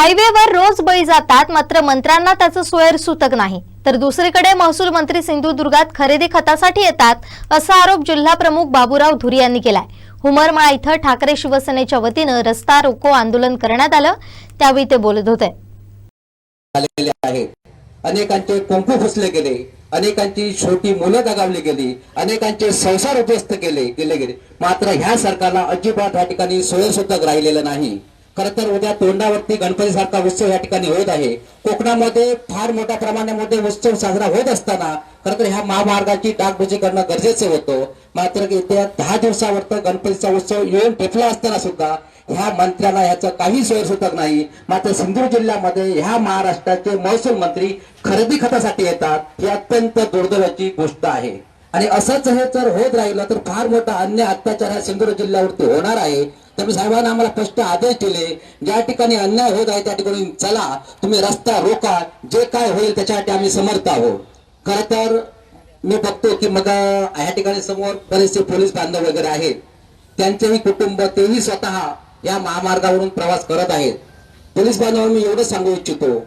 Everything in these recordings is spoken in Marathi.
हायवेवर रोज बळी जातात मात्र मंत्र्यांना त्याचं सोयर सुतक नाही. तर दुसरीकडे महसूल मंत्री सिंधुदुर्गात खरेदी खतासाठी येतात असा आरोप जिल्हा प्रमुख बाबूराव धुरी यांनी केलाय. हुमरमाळा इथं ठाकरे शिवसेनेच्या वतीनं रस्ता रोको आंदोलन करण्यात आलं त्यावेळी ते बोलत होते. अनेकांचे कुंकू फुसले गेले अनेकांची छोटी मुलं दगावली गेली अनेकांचे संसार उद्ध्वस्त केले गेले गेले. मात्र ह्या सरकारला अजिबात या ठिकाणी सोयीसुद्धा राहिलेलं नाही. खर तर उद्या तोंडावरती गणपती सारखा उत्सव या ठिकाणी होत आहे. कोकणामध्ये फार मोठ्या प्रमाणामध्ये उत्सव साजरा होत असताना खर तर ह्या महामार्गाची डागबुजी करणं गरजेचं होतं. मात्र येत्या दहा दिवसावर गणपतीचा उत्सव येऊन ठेपला असताना सुद्धा ह्या मंत्र्याला ह्याचं काही सोयीसुतक नाही. मात्र सिंधुदुर्ग जिल्ह्यामध्ये ह्या महाराष्ट्राचे महसूल मंत्री खरेदी खतासाठी येतात ही अत्यंत दुर्दैवाची गोष्ट आहे. आणि असंच हे जर होत राहिलं तर फार मोठा अन्य अत्याचार ह्या सिंधुदुर्ग जिल्ह्यावरती होणार आहे. तुम्ही साहेबांना आम्हाला स्पष्ट आदेश दिले ज्या ठिकाणी अन्याय होत आहे त्या ठिकाणी चला तुम्ही रस्ता रोका जे काय होईल त्याच्यासाठी आम्ही समर्थ आहोत. खर तर मी बघतो की मग ह्या ठिकाणी समोर बरेचसे पोलीस बांधव वगैरे आहेत. त्यांचेही कुटुंब तेही स्वतः या महामार्गावरून प्रवास करत आहेत. पोलीस बांधवांना मी एवढं सांगू इच्छितो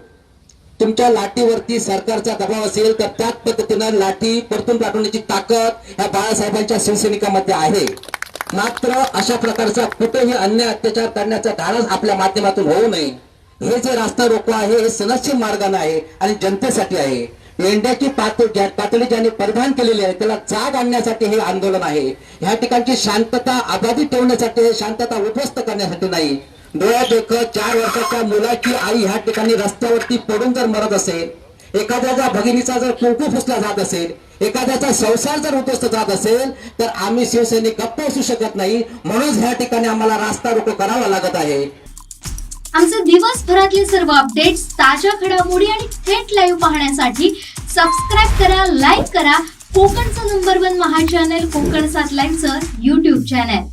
तुमच्या लाठीवरती सरकारचा दबाव असेल तर त्याच पद्धतीनं लाठी परतून पाठवण्याची ताकद ह्या बाळासाहेबांच्या शिवसैनिकामध्ये आहे. मात्र अशा प्रकारचा कुठेही अन्याय अत्याचार करण्याचा धाडस आपल्या माध्यमातून होऊ नये. हे जे रास्ता रोको आहे हे सनदशीर मार्गाने आहे आणि जनतेसाठी आहे. मेंढ्याची पातळी पातळी ज्याने परिधान केलेली आहे त्याला जाग आणण्यासाठी हे आंदोलन आहे. ह्या ठिकाणची शांतता अबाधित ठेवण्यासाठी शांतता उद्ध्वस्त करण्यासाठी नाही. डोळ्या देखत चार वर्षाच्या मुलाची आई ह्या ठिकाणी रस्त्यावरती पडून जर मरत असेल एखाद्याचा भगिनीचा जर कुंकू फुसला जात असेल एखाद्याचा संसार जर उद्ध्वस्त जात असेल तर आम्ही शिवसैनिक गप्प असू शकत नाही. म्हणून ह्या ठिकाणी आम्हाला रास्ता रोको करावा लागत आहे. आमचे दिवसभरातले सर्व अपडेट्स ताज्या घडामोडी आणि थेट लाईव्ह पाहण्यासाठी सबस्क्राईब करा लाईक करा. कोकणचं नंबर वन महा चॅनल कोकण सात लाईव्हचं युट्यूब चॅनल